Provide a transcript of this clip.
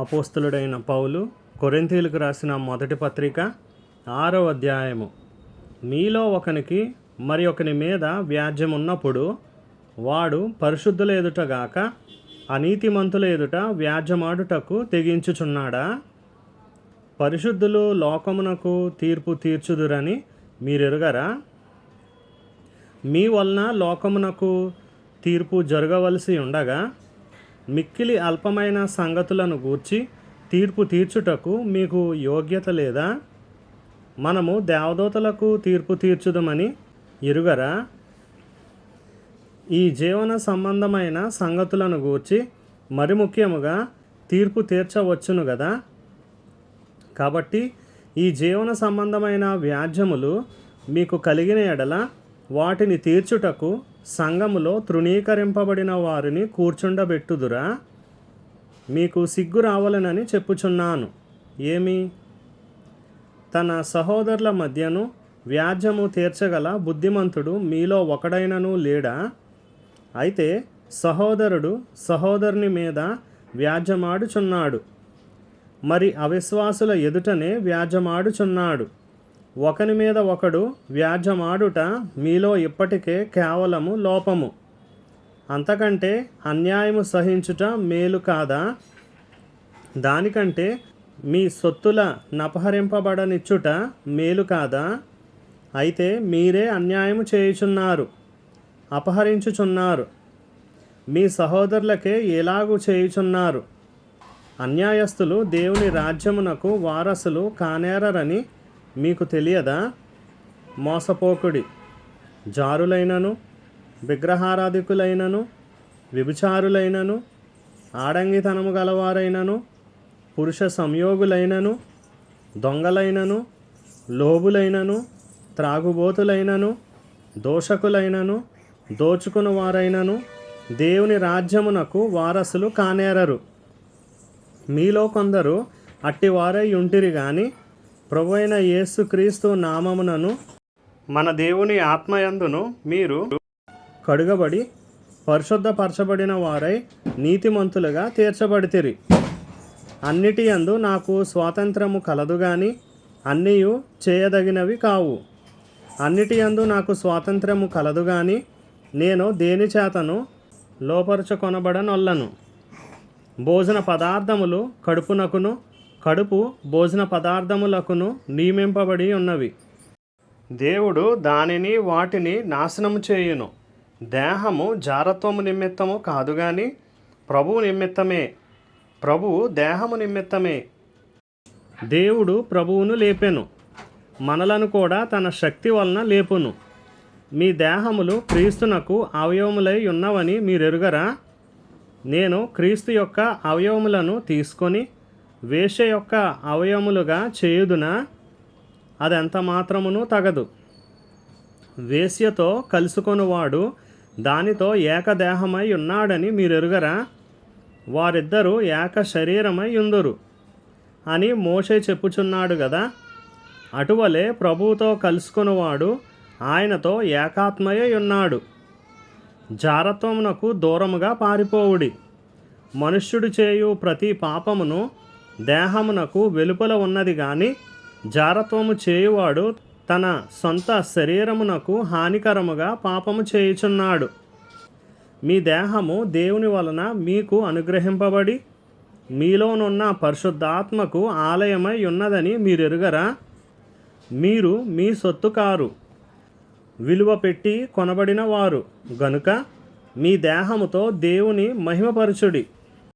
అపోస్తలుడైన పౌలు కొరింథీలకు రాసిన మొదటి పత్రిక ఆరవ అధ్యాయము. మీలో ఒకనికి మరి ఒకని మీద వ్యాజ్యం ఉన్నప్పుడు వాడు పరిశుద్ధుల ఎదుటగాక అనీతిమంతుల ఎదుట వ్యాజ్యమాడుటకు తెగించుచున్నాడా? పరిశుద్ధులు లోకమునకు తీర్పు తీర్చుదురని మీరెరుగరా? మీ వలన లోకమునకు తీర్పు జరగవలసి ఉండగా మిక్కిలి అల్పమైన సంగతులను గూర్చి తీర్పు తీర్చుటకు మీకు యోగ్యత లేదా? మనము దేవదూతలకు తీర్పు తీర్చుదమని ఎరుగరా? ఈ జీవన సంబంధమైన సంగతులను గూర్చి మరి ముఖ్యముగా తీర్పు తీర్చవచ్చును కదా కాబట్టి ఈ జీవన సంబంధమైన వ్యాజ్యములు మీకు కలిగిన ఎడల వాటిని తీర్చుటకు సంఘములో తృణీకరింపబడిన వారిని కూర్చుండబెట్టుదురా. మీకు సిగ్గు రావాలనని చెప్పుచున్నాను. ఏమి? తన సహోదరుల మధ్యను వ్యాజ్యము తీర్చగల బుద్ధిమంతుడు మీలో ఒకడైనను లేడా? అయితే సహోదరుడు సహోదరుని మీద వ్యాజ్యమాడుచున్నాడు. మరి అవిశ్వాసుల ఎదుటనే వ్యాజ్యమాడుచున్నాడు. ఒకని మీద ఒకడు వ్యాజ్యమాడుట మీలో ఇప్పటికే కేవలము లోపము. అంతకంటే అన్యాయము సహించుట మేలు కాదా? దానికంటే మీ సొత్తుల నపహరింపబడనిచ్చుట మేలు కాదా? అయితే మీరే అన్యాయము చేయుచున్నారు అపహరించుచున్నారు. మీ సహోదరులకే ఎలాగూ చేయుచున్నారు? అన్యాయస్తులు దేవుని రాజ్యమునకు వారసులు కానేరరని మీకు తెలియదా? మోసపోకుడి జారులైనను విగ్రహారాధికులైనను విభిచారులైనను ఆడంగితనము గలవారైనను పురుష సంయోగులైనను దొంగలైనను లోబులైనను త్రాగుబోతులైనను దోషకులైనను దోచుకుని వారైనను దేవుని రాజ్యమునకు వారసులు కానేరరు. మీలో కొందరు అట్టివారై ఉంటిరి కానీ ప్రభు అయిన యేసుక్రీస్తు నామమునను మన దేవుని ఆత్మయందును మీరు కడుగబడి పరిశుద్ధపరచబడిన వారై నీతిమంతులుగా తీర్చబడితిరి. అన్నిటి యందు నాకు స్వాతంత్రము కలదు గాని అన్నీయు చేయదగినవి కావు. అన్నిటి యందు నాకు స్వాతంత్రము కలదు గాని నేను దేని చేతను లోపరుచుకొనబడనొల్లను భోజన పదార్థములు కడుపునకును కడుపు భోజన పదార్థములకును నియమింపబడి ఉన్నవి. దేవుడు దానిని వాటిని నాశనము చేయును. దేహము జారత్వము నిమిత్తము కాదు గాని ప్రభువు నిమిత్తమే. ప్రభువు దేహము నిమిత్తమే. దేవుడు ప్రభువును లేపెను. మనలను కూడా తన శక్తి వలన లేపును. మీ దేహములు క్రీస్తునకు అవయవములై ఉన్నవని మీరెరుగరా? నేను క్రీస్తు యొక్క అవయవములను తీసుకొని వేష యొక్క అవయములుగా చేయుదున? అదెంత మాత్రమును తగదు. వేశ్యతో కలుసుకొనువాడు దానితో ఏకదేహమై ఉన్నాడని మీరెరుగరా? వారిద్దరూ ఏక శరీరమై ఉందురు అని మోషే చెప్పుచున్నాడు కదా అటువలే ప్రభువుతో కలుసుకునివాడు ఆయనతో ఏకాత్మయై ఉన్నాడు. జారత్వమునకు దూరముగా పారిపోవుడి. మనుష్యుడు చేయు ప్రతి పాపమును దేహమునకు వెలుపల ఉన్నది గాని జారత్వము చేయువాడు తన సొంత శరీరమునకు హానికరముగా పాపము చేయుచున్నాడు. మీ దేహము దేవుని వలన మీకు అనుగ్రహింపబడి మీలోనున్న పరిశుద్ధాత్మకు ఆలయమై ఉన్నదని మీరు ఎరుగరా మీరు మీ సొత్తు కారు విలువ పెట్టి కొనబడిన వారు. గనుక మీ దేహముతో దేవుని మహిమపరచుడి.